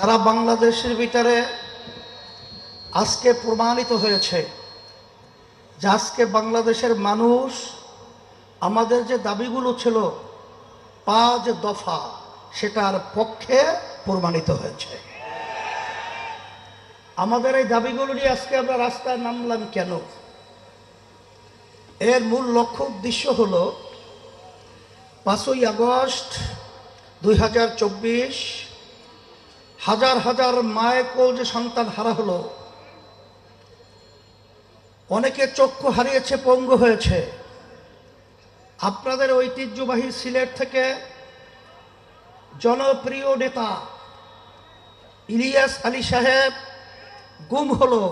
সারা বাংলাদেশের ভিতরে আজকে প্রমাণিত হয়েছে যে আজকে বাংলাদেশের মানুষ আমাদের যে দাবিগুলো ছিল পাঁচ দফা, সেটার পক্ষে প্রমাণিত হয়েছে। আমাদের এই দাবিগুলো নিয়ে আজকে আমরা রাস্তায় নামলাম কেন? এর মূল লক্ষ্য উদ্দেশ্য হল পাঁচই আগস্ট দুই হাজার চব্বিশ হাজার হাজার মায়ের কোল যে সন্তান হারা হলো, অনেকে চক্ষু হারিয়েছে, পঙ্গু হয়েছে। আপনাদের ঐতিহ্যবাহী সিলেট থেকে জনপ্রিয় নেতা ইলিয়াস আলী সাহেব গুম হলো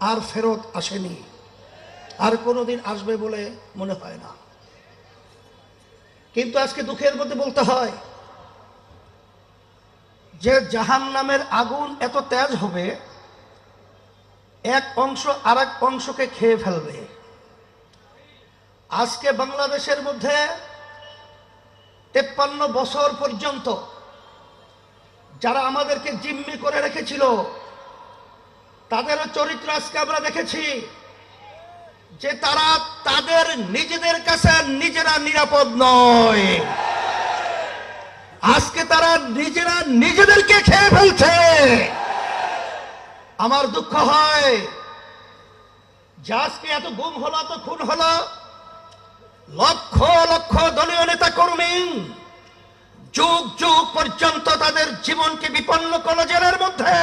আর ফেরত আসেনি। আর কোনোদিন আসবে বলে মনে হয় না। কিন্তু আজকে দুঃখের মধ্যে বলতে হয় যে জাহান নামের আগুন এত তেজ হবে, এক অংশ আর অংশকে খেয়ে ফেলবে। আজকে বাংলাদেশের মধ্যে তেপ্পান্ন বছর পর্যন্ত যারা আমাদেরকে জিম্মি করে রেখেছিল, তাদেরও চরিত্র আজকে আমরা দেখেছি যে তারা তাদের নিজেদের কাছে নিজেরা নিরাপদ নয়। আজকে তারা নিজেরা নিজেদেরকে খেয়ে ফেলছে। আমার দুঃখ হয় যে আজকে এত গুম হলো, এত খুন হলো। লক্ষ লক্ষ দলীয় নেতা কর্মী যুগ যুগ পর্যন্ত তাদের জীবনকে বিপন্ন করল জেলের মধ্যে।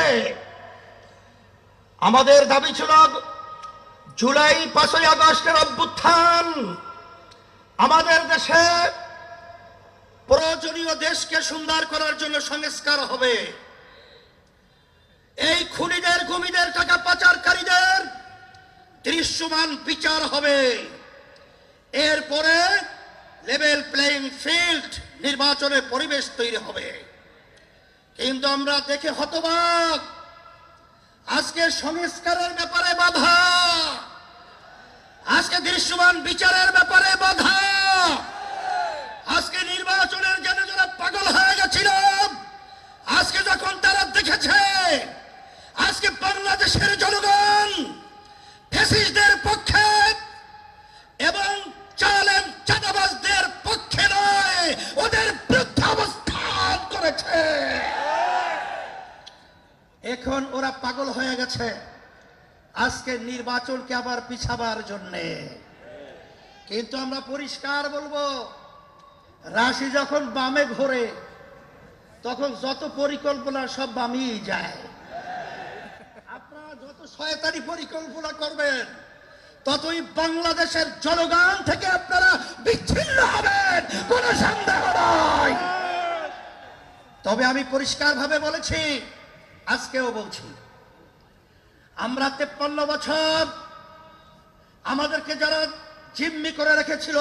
আমাদের দাবি ছিল জুলাই পাঁচই আগস্টের অভ্যুত্থান। আমাদের দেশে প্রয়োজনীয় দেশকে সুন্দর করার জন্য সংস্কার হবে। এই খুনিদের, গুমিদের, টাকা পাচারকারীদের দৃশ্যমান বিচার হবে। এরপরে লেভেল প্লেইং ফিল্ড নির্বাচনের পরিবেশ তৈরি হবে। কিন্তু আমরা দেখে হতবাক, আজকে সংস্কারের ব্যাপারে বাধা, আজকে দৃশ্যমান বিচারের ব্যাপারে বাধা আজকে নির্বাচনের জন্য যারা পাগল হয়ে গেছিল আজকে যখন তারা দেখেছে, আজকে বাংলাদেশের জনগণ ফেসিসদের পক্ষে এবং চালেন চাঁদাবাজদের পক্ষে নয়, ওদের বিরুদ্ধে অবস্থান করেছে। এখন ওরা পাগল হয়ে গেছে। আজকে নির্বাচনকে আবার পিছাবার জন্যে। কিন্তু আমরা পরিষ্কার বলব রাশি যখন বামে ঘোরে, তখন যত পরিকল্পনা সব বামিয়ে যায়। আপনারা যত শয়তানি পরিকল্পনা করবেন, ততই বাংলাদেশের জনগণ থেকে আপনারা বিচ্ছিন্ন হবেন। কোনো সন্দেহ নয় তবে আমি পরিষ্কারভাবে বলেছি, আজকেও বলছি, আমরা তেপ্পান্ন বছর আমাদেরকে যারা জিম্মি করে রেখেছিল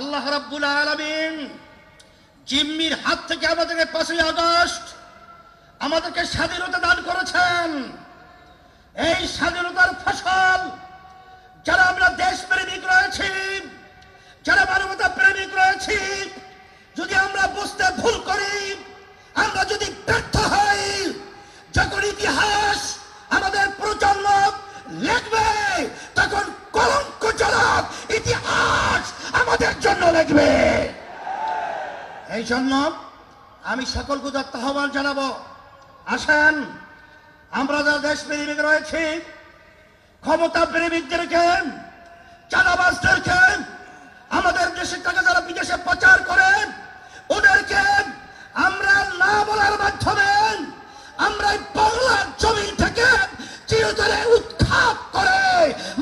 আল্লাহ রাব্বুল আলামিন জিম্মির হাত থেকে আমাদেরকে পাঁচই আগস্ট আমাদেরকে স্বাধীনতা দান করেছেন। এই স্বাধীনতার ফসল যারা আমরা দেশ প্রেমিক রয়েছি, যারা মানবতা প্রেমিক রয়েছি, যদি আমরা বুঝতে ভুল করি, আমরা যদি ব্যর্থ হই, যখন ইতিহাস আমাদের প্রজন্ম লিখবে জন্য এই জন্য আমি সকল গুজার আহ্বান জানাব। আসেন, আমরা যারা দেশ প্রেমিক রয়েছি, ক্ষমতা প্রেমিকদেরকে, চাঁদাবাজদেরকে, আমাদের দেশের টাকা যারা বিদেশে পাচার করেন ওদেরকে আমরা না বলার মাধ্যমে আমরা বাংলার জমি থেকে চিরতরে উৎখাত করে,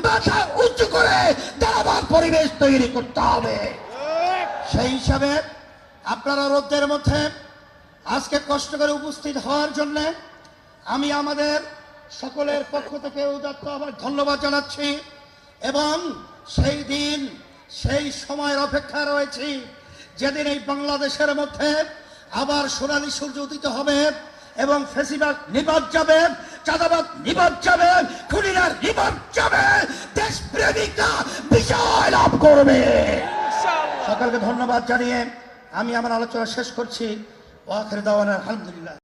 মাথা উঁচু করে দাঁড়াবার পরিবেশ তৈরি করতে হবে। সেই হিসাবে আপনারা রোদ্রের মধ্যে আজকে কষ্ট করে উপস্থিত হওয়ার জন্য আমি আমাদের সকলের পক্ষ থেকে উদাত্ত আবার ধন্যবাদ জানাচ্ছি এবং সেই দিন, সেই সময়ের অপেক্ষা রয়েছি যেদিন এই বাংলাদেশের মধ্যে আবার সোনালি সূর্য উদিত হবে এবং ফেসিবাদ নিবাদ যাবে, চাঁদাবাদ নিবাদ যাবে, খুনিরা নিবাদ যাবে দেশ প্রেমিকরা বিজয় লাভ করবে। সকলকে ধন্যবাদ জানিয়ে আমি আমার আলোচনা শেষ করছি। ওয়াখের দাওয়ান আলহামদুলিল্লাহ।